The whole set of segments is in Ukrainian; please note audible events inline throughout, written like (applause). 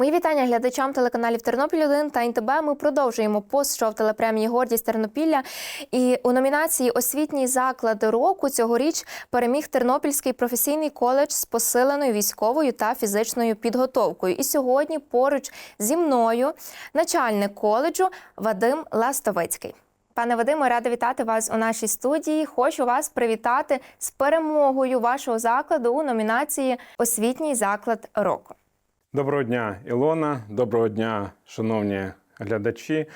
Мої вітання глядачам телеканалів Тернопіль 1 та НТБ. Ми продовжуємо пост-шоу телепремії Гордість Тернопілля. І у номінації Освітній заклад року цьогоріч переміг Тернопільський професійний коледж з посиленою військовою та фізичною підготовкою. І сьогодні поруч зі мною начальник коледжу Вадим Ластовицький. Пане Вадиме, рада вітати вас у нашій студії. Хочу вас привітати з перемогою вашого закладу у номінації Освітній заклад року. Доброго дня, Ілона. Доброго дня, шановні глядачі.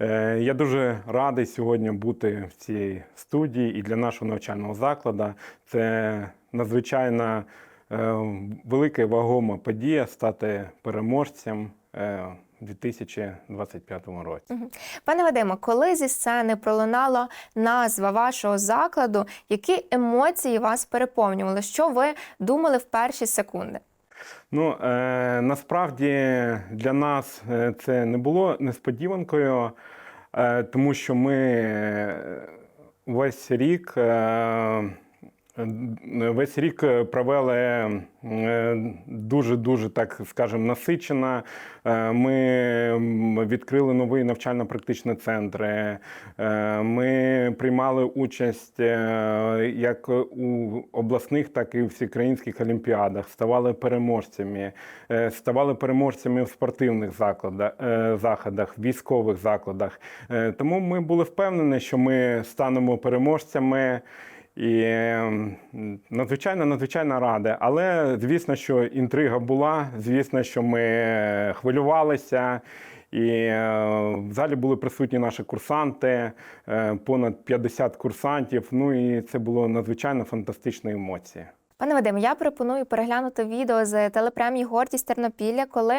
Е, Я дуже радий сьогодні бути в цій студії і для нашого навчального закладу. Це надзвичайно е, велика вагома подія стати переможцем е, у 2025 році. Пане Вадиме, коли зі сцени пролунала назва вашого закладу, які емоції вас переповнювали? Що ви думали в перші секунди? Ну е, насправді для нас е, це не було несподіванкою, е, тому що ми е, весь рік. Е, Весь рік провели дуже дуже так скажемо насичено. Е, Ми відкрили нові навчально-практичні центри. Е, Ми приймали участь е, як у обласних, так і у всеукраїнських олімпіадах. Ставали переможцями, Е, ставали переможцями в спортивних закладах, е, заходах, військових закладах. Е, Тому ми були впевнені, що ми станемо переможцями. І ем, надзвичайно, надзвичайно ради. Але звісно, що інтрига була. Звісно, що ми хвилювалися. І е, в залі були присутні наші курсанти, е, понад 50 курсантів. Ну і це було надзвичайно фантастичні емоції. Пане Вадиме, я пропоную переглянути відео з телепремії Гордість Тернопілля, коли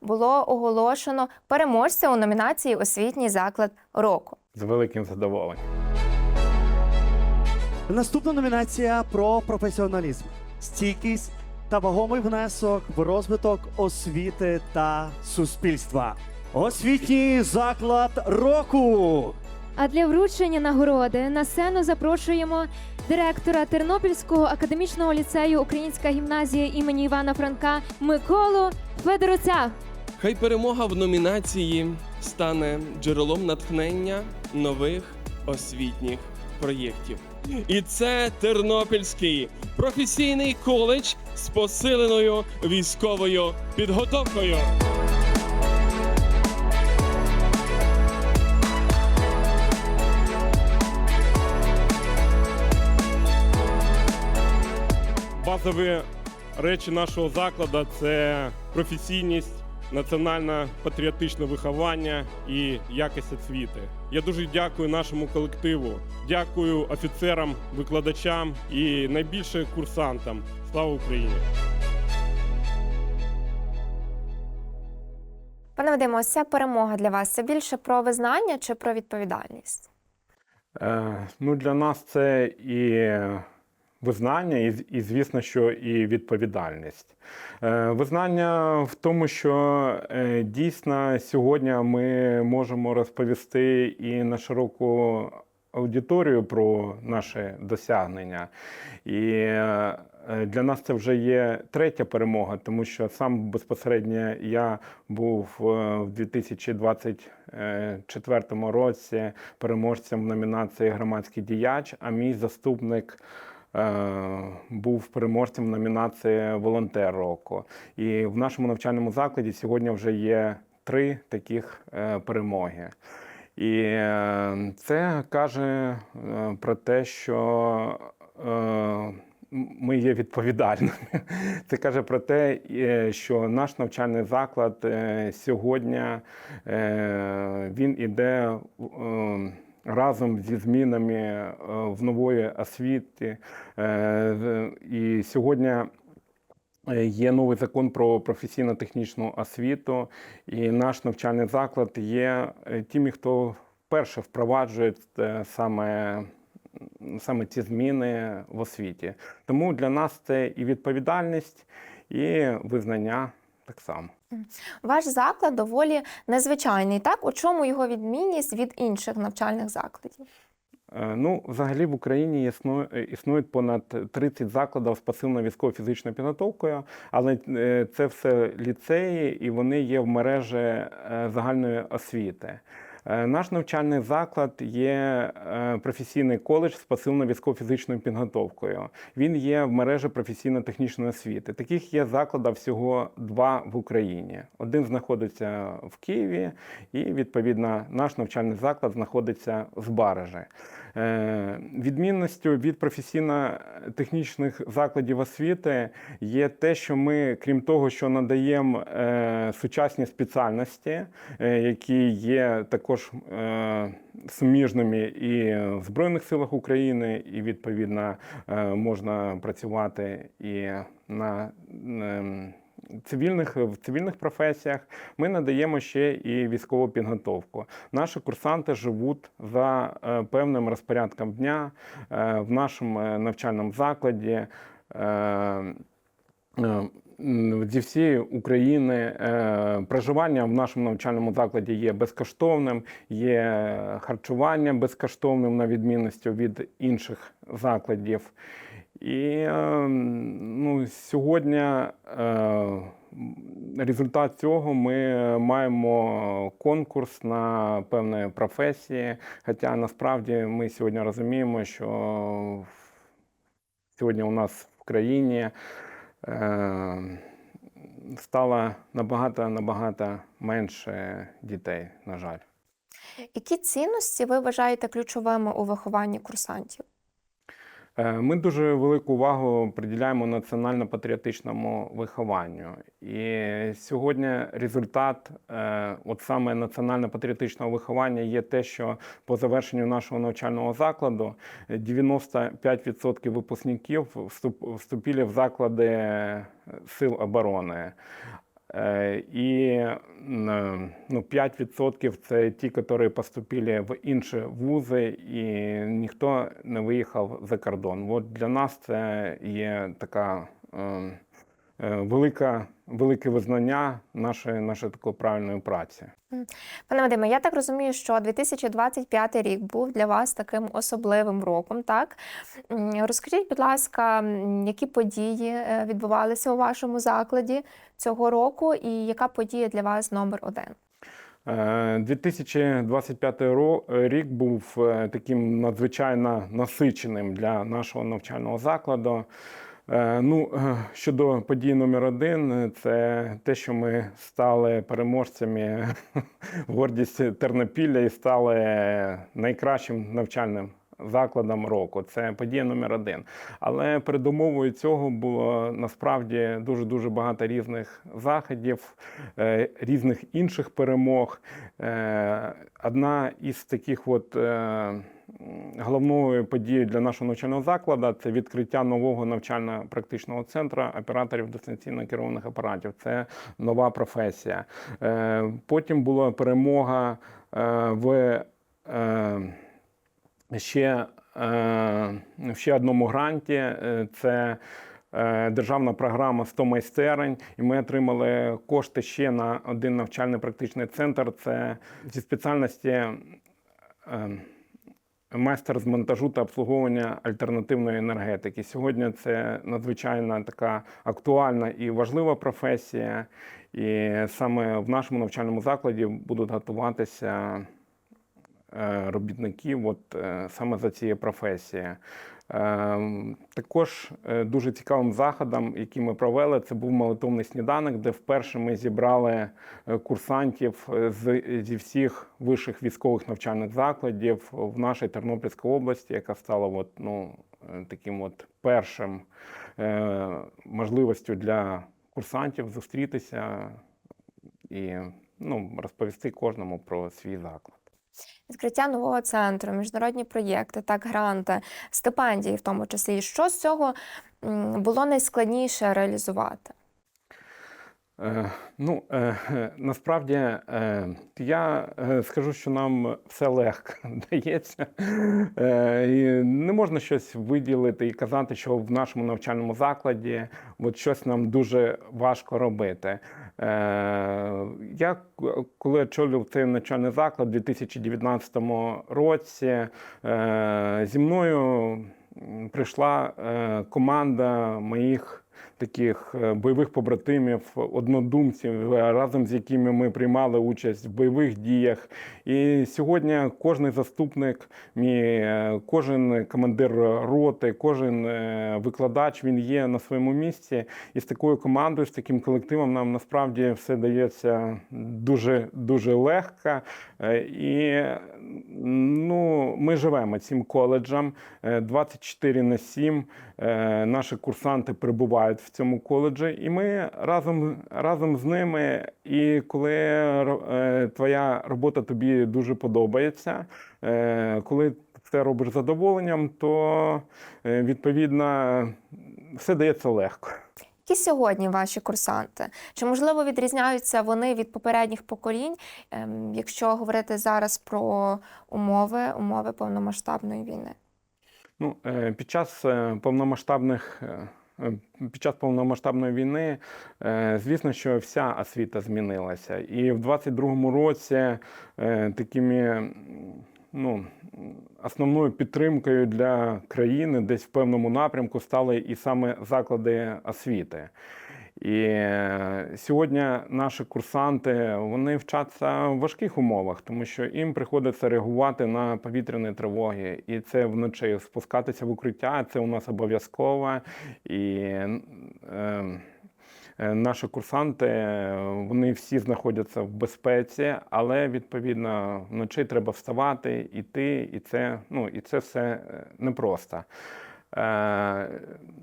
було оголошено переможця у номінації Освітній заклад року. З великим задоволенням. Наступна номінація про професіоналізм, стійкість та вагомий внесок в розвиток освіти та суспільства. Освітній заклад року. А для вручення нагороди на сцену запрошуємо директора Тернопільського академічного ліцею Українська гімназія імені Івана Франка Миколу Федоруця. Хай перемога в номінації стане джерелом натхнення нових освітніх проєктів. І це Тернопільський професійний коледж з посиленою військовою підготовкою. Базові речі нашого закладу це професійність, національне патріотичне виховання і якість освіти. Я дуже дякую нашому колективу, дякую офіцерам, викладачам і найбільше курсантам. Слава Україні! Пане Вадиме, ось ця перемога для вас це більше про визнання чи про відповідальність? Е, ну, для нас це і визнання, і, і звісно, що і відповідальність. Е, визнання в тому, що е, дійсно сьогодні ми можемо розповісти і на широку аудиторію про наші досягнення. І е, для нас це вже є третя перемога, тому що сам безпосередньо я був е, в 2024 році переможцем номінації Громадський діяч, а мій заступник. Е, Був переможцем номінації Волонтер року. І в нашому навчальному закладі сьогодні вже є три таких е, перемоги. І е, це каже про те, що ми є відповідальними. Це каже про те, що наш навчальний заклад сьогодні він іде разом зі змінами е, в нової освіти. Е, І сьогодні Е, Є новий закон про професійно-технічну освіту, і наш навчальний заклад є тими, хто вперше впроваджує саме, саме ці зміни в освіті. Тому для нас це і відповідальність, і визнання так само. Ваш заклад доволі незвичайний. Так, у чому його відмінність від інших навчальних закладів? Е, Ну, взагалі в Україні існує, е, існують понад 30 закладів з пасивно-військово-фізичною підготовкою, але е, це все ліцеї і вони є в мережі загальної освіти. Е, Наш навчальний заклад є е, професійний коледж з пасивно-військово-фізичною підготовкою. Він є в мережі професійно-технічної освіти. Таких є закладів всього два в Україні. Один знаходиться в Києві, і відповідно наш навчальний заклад знаходиться в Баражі. Е, Відмінністю від професійно-технічних закладів освіти є те, що ми, крім того, що надаємо е, сучасні спеціальності, е, які є також суміжними і в Збройних силах України, і відповідно можна працювати і на ем, цивільних в цивільних професіях. Ми надаємо ще і військову підготовку. Наші курсанти живуть за е, певним розпорядком дня е, в нашому е, навчальному закладі. Зі всієї України проживання в нашому навчальному закладі є безкоштовним, є харчування безкоштовним на відмінності від інших закладів. І е, ну, сьогодні е, результат цього ми маємо конкурс на певні професії. Хоча насправді ми сьогодні розуміємо, що сьогодні у нас в країні е, стало набагато набагато менше дітей, на жаль. Які цінності ви вважаєте ключовими у вихованні курсантів? Е, Ми дуже велику увагу приділяємо національно-патріотичному вихованню. І сьогодні результат, е, от саме національно-патріотичного виховання, є те, що по завершенню нашого навчального закладу 95% випускників вступ- вступили в заклади сил оборони. Е, І м, ну, 5% це ті, які поступили в інші вузи, і ніхто не виїхав за кордон. От для нас це є така е, е, велика, велике визнання нашої, нашої такої правильної праці. Пане Вадиме, я так розумію, що 2025 рік був для вас таким особливим роком, так? Розкажіть, будь ласка, які події е, відбувалися у вашому закладі цього року, і яка подія для вас номер один? Е, 2025 ро- рік був е, таким надзвичайно насиченим для нашого навчального закладу. Е, Ну, е, щодо подій номер один, е, це те, що ми стали переможцями (laughs) гордість Тернопілля і стали найкращим навчальним закладом року. Це подія номер один. Але передумовою цього було насправді дуже дуже багато різних заходів, е, різних інших перемог. Е, Одна із таких от. е, Головною подією для нашого навчального закладу це відкриття нового навчально-практичного центру операторів дистанційно керованих апаратів. Це нова професія. Потім була перемога в ще, е, ще одному гранті. Е, Це е, державна програма «100 майстерень, і ми отримали кошти ще на один навчальний практичний центр. Це зі спеціальності. Майстер з монтажу та обслуговування альтернативної енергетики. Сьогодні це надзвичайно така актуальна і важлива професія, і саме в нашому навчальному закладі будуть готуватися робітників от, е, саме за цією професією. Е, Також е, дуже цікавим заходом, який ми провели, це був молитовний сніданок, де вперше ми зібрали е, курсантів з, зі всіх вищих військових навчальних закладів в нашій Тернопільській області, яка стала от, ну, таким от першим можливістю для курсантів зустрітися і ну, розповісти кожному про свій заклад. Відкриття нового центру, міжнародні проєкти, так, гранти, стипендії в тому числі. Що з цього було найскладніше реалізувати? Е, Ну, е, е, насправді е, я е, скажу, що нам все легко (laughs) дається. Е, не можна щось виділити і казати, що в нашому навчальному закладі от щось нам дуже важко робити. Е, Я коли очолював цей навчальний заклад у 2019 році, е, зі мною прийшла е, команда моїх таких е, бойових побратимів, однодумців, е, разом з якими ми приймали участь в бойових діях. І сьогодні кожен заступник, мій, е, кожен командир роти, кожен викладач він є на своєму місці. І з такою командою, з таким колективом нам насправді все дається дуже дуже легко. І ну, ми живемо цим коледжем е, 24 на 7. Е, Наші курсанти перебувають в цьому коледжі, і ми разом, разом з ними. І коли е, твоя робота тобі дуже подобається, е, коли це робиш задоволенням, то е, відповідно все дається легко. Які сьогодні ваші курсанти? Чи можливо відрізняються вони від попередніх поколінь, ем, якщо говорити зараз про умови, умови повномасштабної війни? Ну, е, під час е, повномасштабних. Е, Під час повномасштабної війни, е, звісно, що вся освіта змінилася. І в 22-му році е, такими ну, основною підтримкою для країни десь в певному напрямку стали і саме заклади освіти. І е, сьогодні наші курсанти вони вчаться в важких умовах, тому що їм приходиться реагувати на повітряні тривоги, і це вночі спускатися в укриття. Це у нас обов'язково. І е, е, наші курсанти вони всі знаходяться в безпеці, але відповідно вночі треба вставати, іти, і це ну і це все е, непросто. Е,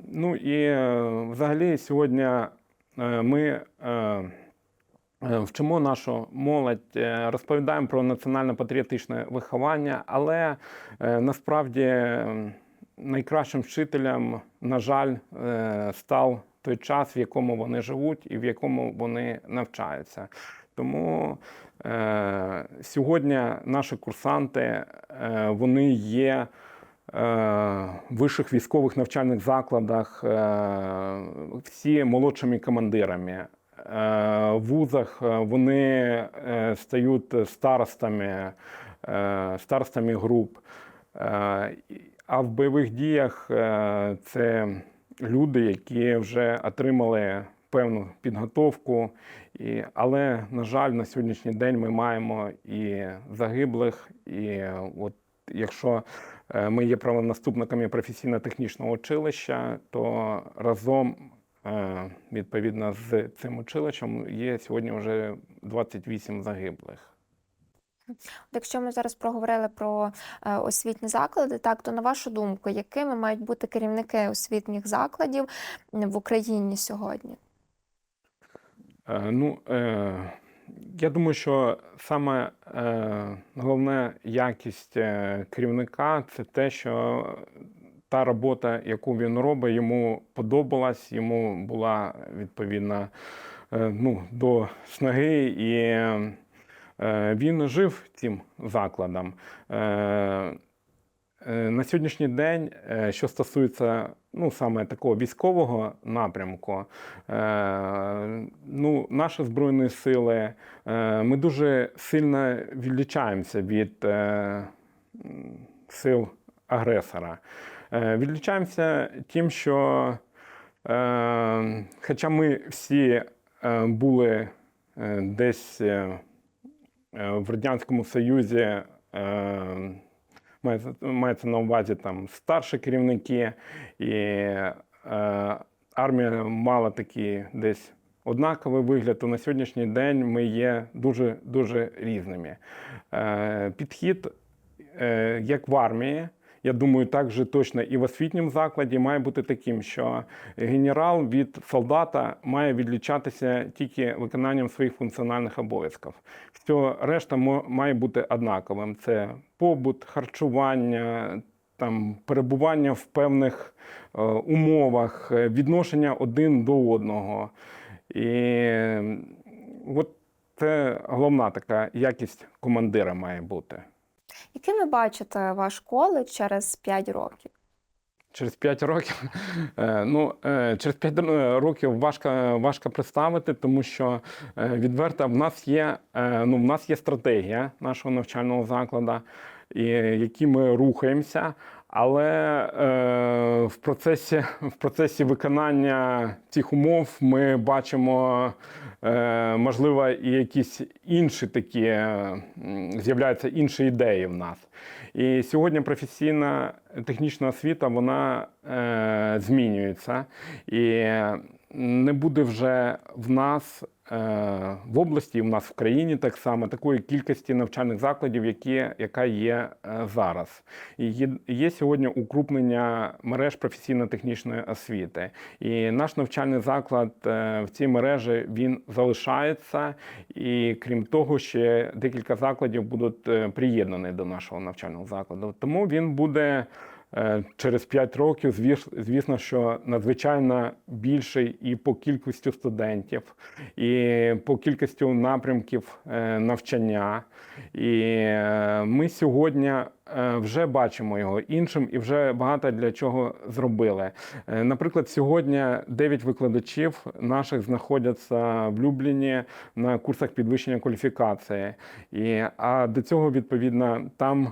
ну і е, взагалі сьогодні ми е, е, вчимо нашу молодь, е, розповідаємо про національно-патріотичне виховання, але е, насправді е, найкращим вчителем, на жаль, е, став той час, в якому вони живуть і в якому вони навчаються. Тому е, сьогодні наші курсанти е, вони є е, вищих військових навчальних закладах, е, всі молодшими командирами. Е, В вузах е, вони е, стають старостами, е, старостами груп. Е, А в бойових діях е, це люди, які вже отримали певну підготовку. Але, на жаль, на сьогоднішній день ми маємо і загиблих, і от якщо е, ми є правонаступниками професійно-технічного училища, то разом е, відповідно з цим училищем є сьогодні вже 28 загиблих. Якщо ми зараз проговорили про е, освітні заклади, так то на вашу думку, якими мають бути керівники освітніх закладів в Україні сьогодні? Ну, я думаю, що саме е, головна якість е, керівника це те, що та робота, яку він робить, йому подобалась, йому була відповідна е, ну, до снаги, і е, він жив цим закладом. Е, На сьогоднішній день, е, що стосується ну, саме такого військового напрямку, е, ну, наші Збройні сили, е, ми дуже сильно відлічаємося від е, сил агресора. Е, Відлічаємося тим, що е, хоча ми всі е, були е, десь е, е, в Радянському Союзі, е, Мається, мається на увазі там старші керівники, і е, армія мала такий десь однаковий вигляд, то на сьогоднішній день ми є дуже дуже різними. Е, підхід, е, як в армії, я думаю, так же точно і в освітньому закладі має бути таким, що генерал від солдата має відлічатися тільки виконанням своїх функціональних обов'язків. Все решта має бути однаковим. Це побут, харчування, там, перебування в певних е, умовах, е, відношення один до одного. І от це головна така якість командира має бути. Яким ви бачите ваш коледж через 5 років? Через 5 років, (laughs) е, ну, е, через 5 років важко, важко представити, тому що е, відверто в нас є, е, ну, в нас є стратегія нашого навчального закладу, і, які ми рухаємося. Але е, в, процесі, (laughs) в процесі виконання цих умов ми бачимо, е, можливо, і якісь інші такі е, з'являються інші ідеї в нас. І сьогодні професійна технічна освіта вона е, змінюється. І не буде вже в нас в області, і в нас в країні так само такої кількості навчальних закладів, які, яка є е, зараз. І є, є сьогодні укрупнення мереж професійно-технічної освіти. І наш навчальний заклад е, в цій мережі він залишається. І крім того, ще декілька закладів будуть е, приєднані до нашого навчального закладу. Тому він буде. Е, Через 5 років, звісно, що надзвичайно більший і по кількості студентів, і по кількості напрямків е, навчання. І е, ми сьогодні вже бачимо його іншим і вже багато для чого зробили. Е, Наприклад, сьогодні 9 викладачів наших знаходяться в Любліні на курсах підвищення кваліфікації. І, а до цього, відповідно, там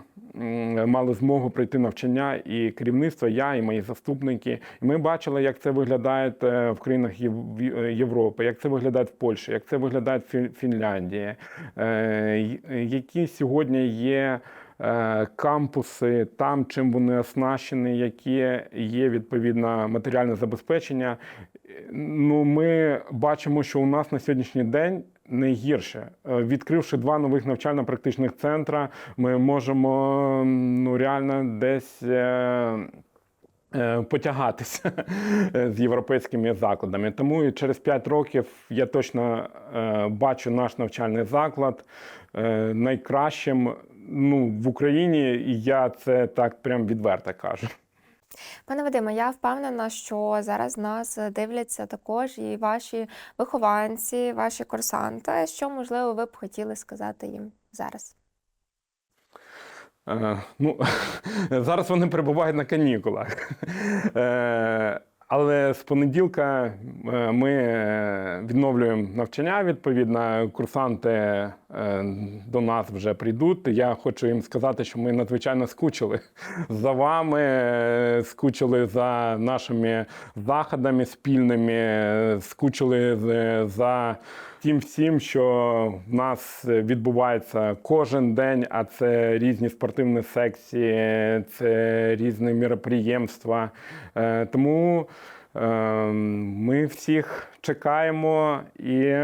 мали змогу пройти навчання і керівництво, я і мої заступники. І ми бачили, як це виглядає е, в країнах Єв- е, Європи, як це виглядає в Польщі, як це виглядає в Фін- Фінляндії, е, які сьогодні є. Е, Кампуси там, чим вони оснащені, які є відповідно матеріальне забезпечення. Ну, ми бачимо, що у нас на сьогоднішній день не гірше. Е, Відкривши два нових навчально-практичних центра, ми можемо ну, реально десь. е, Потягатися (laughs) з європейськими закладами. Тому і через 5 років я точно бачу наш навчальний заклад найкращим ну, в Україні, і я це так прям відверто кажу. Пане Вадиме, я впевнена, що зараз нас дивляться також і ваші вихованці, ваші курсанти. Що можливо ви б хотіли сказати їм зараз? Е, ну, (laughs) зараз вони перебувають на канікулах. Е, але з понеділка е, ми е, відновлюємо навчання. Відповідно, курсанти до нас вже прийдуть. Я хочу їм сказати, що ми надзвичайно скучили (laughs) за вами, е, скучили за нашими заходами спільними, е, скучили за тим всім, що в нас відбувається кожен день, а це різні спортивні секції, це різні міроприємства. Е, Тому е, ми всіх чекаємо і.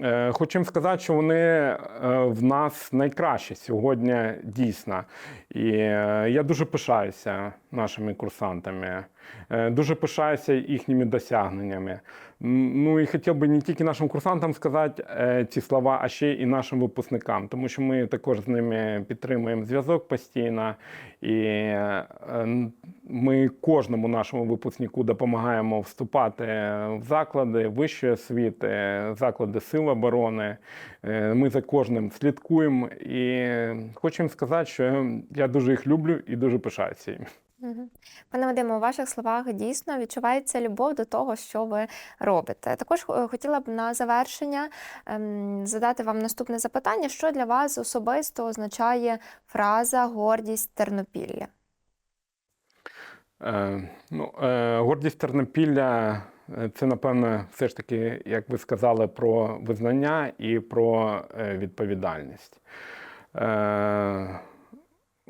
Е, Хочу їм сказати, що вони е, в нас найкращі сьогодні дійсно. І е, я дуже пишаюся нашими курсантами, е, дуже пишаюся їхніми досягненнями. Ну і хотів би не тільки нашим курсантам сказати е, ці слова, а ще і нашим випускникам, тому що ми також з ними підтримуємо зв'язок постійно. І е, ми кожному нашому випускнику допомагаємо вступати в заклади вищої освіти, заклади сил оборони. Ми за кожним слідкуємо і хочу сказати, що я дуже їх люблю і дуже пишаюся їм. Пане Вадиме, у ваших словах дійсно відчувається любов до того, що ви робите. Також е, хотіла б на завершення ем, задати вам наступне запитання: що для вас особисто означає фраза гордість Тернопілля? Е, ну, е, гордість Тернопілля е, це, напевно, все ж таки, як ви сказали, про визнання і про е, відповідальність. Е,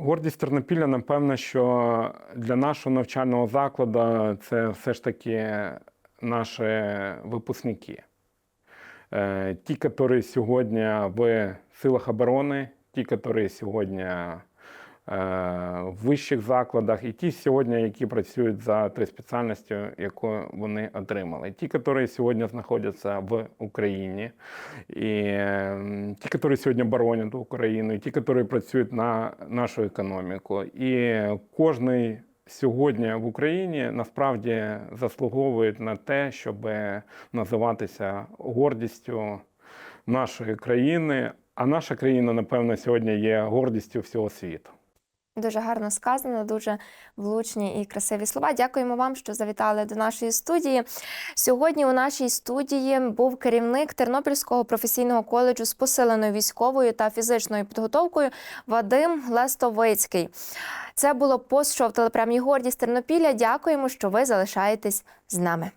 гордість Тернопілля, напевно, що для нашого навчального закладу це все ж таки наші випускники. Е, Ті, які сьогодні в силах оборони, ті, які сьогодні в вищих закладах, і ті сьогодні, які працюють за тією спеціальністю, яку вони отримали. Ті, які сьогодні знаходяться в Україні, і е, ті, які сьогодні боронять Україну, і ті, які працюють на нашу економіку. І кожний сьогодні в Україні насправді заслуговують на те, щоб називатися гордістю нашої країни. А наша країна, напевно, сьогодні є гордістю всього світу. Дуже гарно сказано, дуже влучні і красиві слова. Дякуємо вам, що завітали до нашої студії. Сьогодні у нашій студії був керівник Тернопільського професійного коледжу з посиленою військовою та фізичною підготовкою Вадим Лестовицький. Це було пост-шоу в телепремії Гордість Тернопілля. Дякуємо, що ви залишаєтесь з нами.